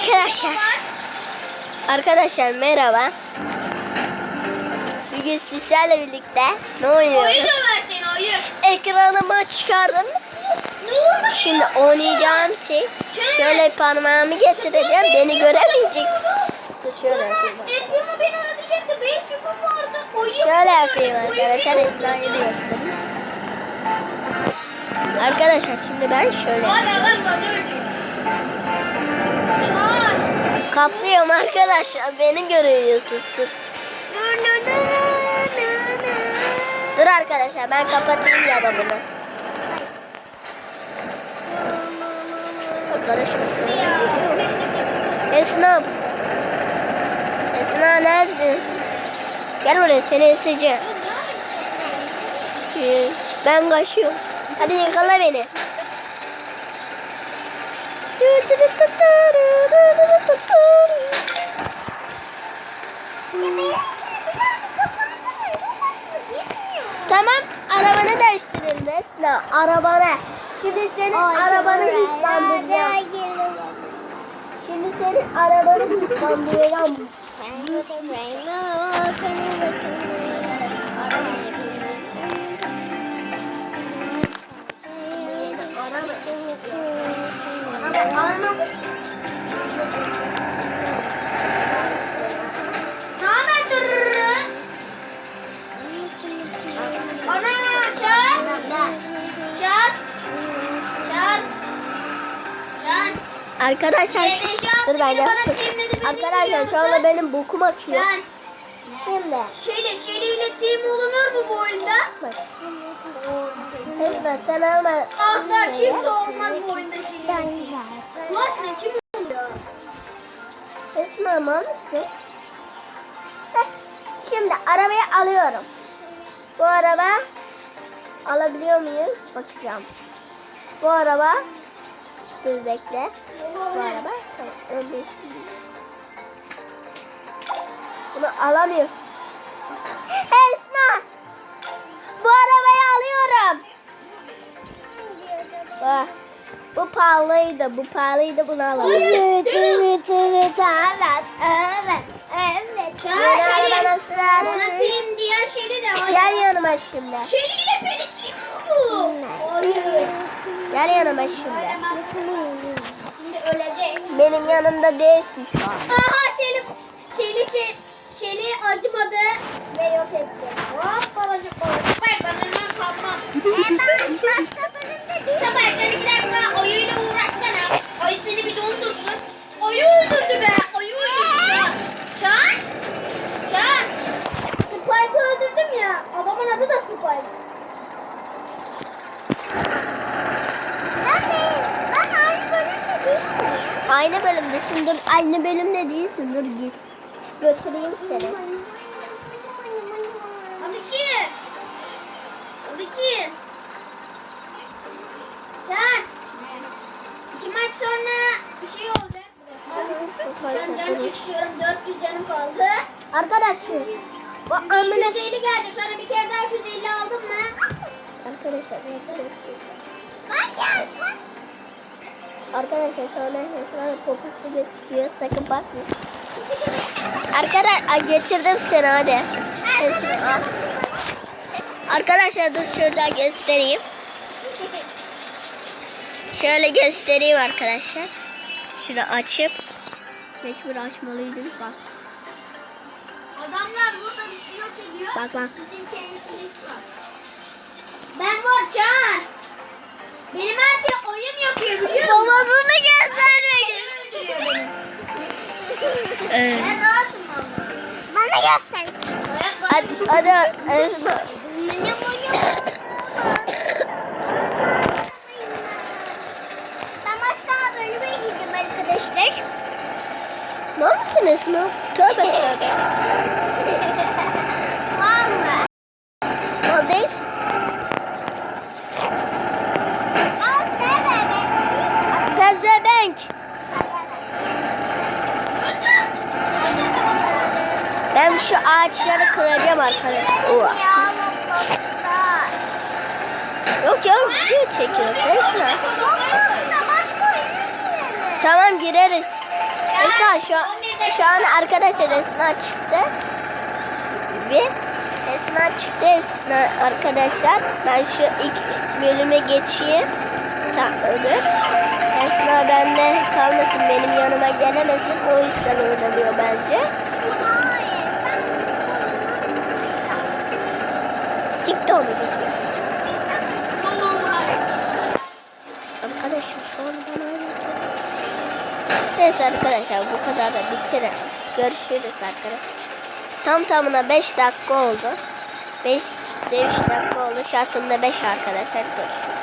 Arkadaşlar. Arkadaşlar merhaba. Bugün sizlerle birlikte ne Oyun oynuyoruz? oyun. Ekranıma çıkardım. Ne oldu? Şimdi oynayacağım şey şöyle parmağımı getireceğim. Beni göremeyecek. Dur şöyle yapayım. Şöyle yapayım arkadaşlar. Da göstereyim. Arkadaşlar şimdi ben şöyle Abi kaplıyorum arkadaşlar. Beni görüyorsunuz. Dur. Arkadaşlar ben kapatayım ya da bunu. Arkadaşlar. Esnaf. Esnaf neredesin? Gel buraya seni eseceğim. Ee, Ben kaçıyorum. Hadi yakala beni. Tamam arabanı değiştirelim Esna. Arabana. Şimdi senin arabanı hızlandıracağım. Şimdi senin arabanı hızlandıracağım. Arkadaşlar Geleceğim dur ben dedi, Arkadaşlar şu anda benim bokum açıyor. Şimdi Şeyle şeyle team olunur mu bu oyunda? Esna sen alma. Asla kimse olmaz bu oyunda şeyle. Ulaş ne kim oluyor? Esma alma mısın? Şimdi arabayı alıyorum. Bu araba alabiliyor muyuz? Bakacağım. Bu araba dur bekle. Bu araba tamam. Bunu alamıyoruz. Esna! Bu arabayı alıyorum. Bak. Bu pahalıydı. Bu pahalıydı. Bunu alalım. Evet, evet, evet, evet, evet, evet. Nasıl? Bana team diğer şeyle de var. Gel yanıma şimdi. Şeyle beni team bu. Hayır. Gel yanıma şimdi. Şimdi ölecek. Benim yanımda değilsin şu an. Aha Şeli, Şeli, şey, Şeli acımadı ve yok etti. Hop babacık babacık. Bak ben hemen kalkmam. başka bölümde değil. Sabah sen iki Aynı bölümdesin. Dur aynı bölümde değilsin. Dur git. Götüreyim seni. Tabii ki. Tabii ki. Can. İki maç sonra bir şey olacak. Şu an can çekişiyorum. 400 canım kaldı. Arkadaşlar. Amına 250 gelecek. Sonra bir kere daha 250 aldım mı? Arkadaşlar. Arkadaşlar sonra Esra'nın kokusu gözüküyor. Sakın bakma. Arkadaşlar getirdim seni hadi. Al. Arkadaşlar dur şurada göstereyim. Şöyle göstereyim arkadaşlar. Şunu açıp mecbur açmalıydım. Bak Adamlar burada bir şey yok ediyor. bak bak. Bizim kendimiz var. Ben var Can. Benim her şey oyun yapıyor biliyor musun? Babasını göstermek. Evet. Ben rahatım valla. Bana göster. Hadi, hadi Esma. Ben başka bölüme gideceğim arkadaşlar. Ne yapıyorsun Esma? Tövbe tövbe. Valla. Neredeyiz? Şu ağaçları kıracağım arkadaşlar. Oha. Yok yok video çekiyoruz Esma. Roblox'ta başka oyuna. Tamam gireriz. Esna şu an, şu an arkadaşlar Esna çıktı. Bir Esna çıktı Esna arkadaşlar. Ben şu ilk bölüme geçeyim. Tamamdır. Esna bende kalmasın benim yanıma gelemesin. O yüzden oynanıyor bence. Arkadaşlar şu an bana Neyse arkadaşlar bu kadar da bitirelim. Görüşürüz arkadaşlar. Tam tamına 5 dakika oldu. 5 5 dakika oldu. Şahsında 5 arkadaşlar görüşürüz.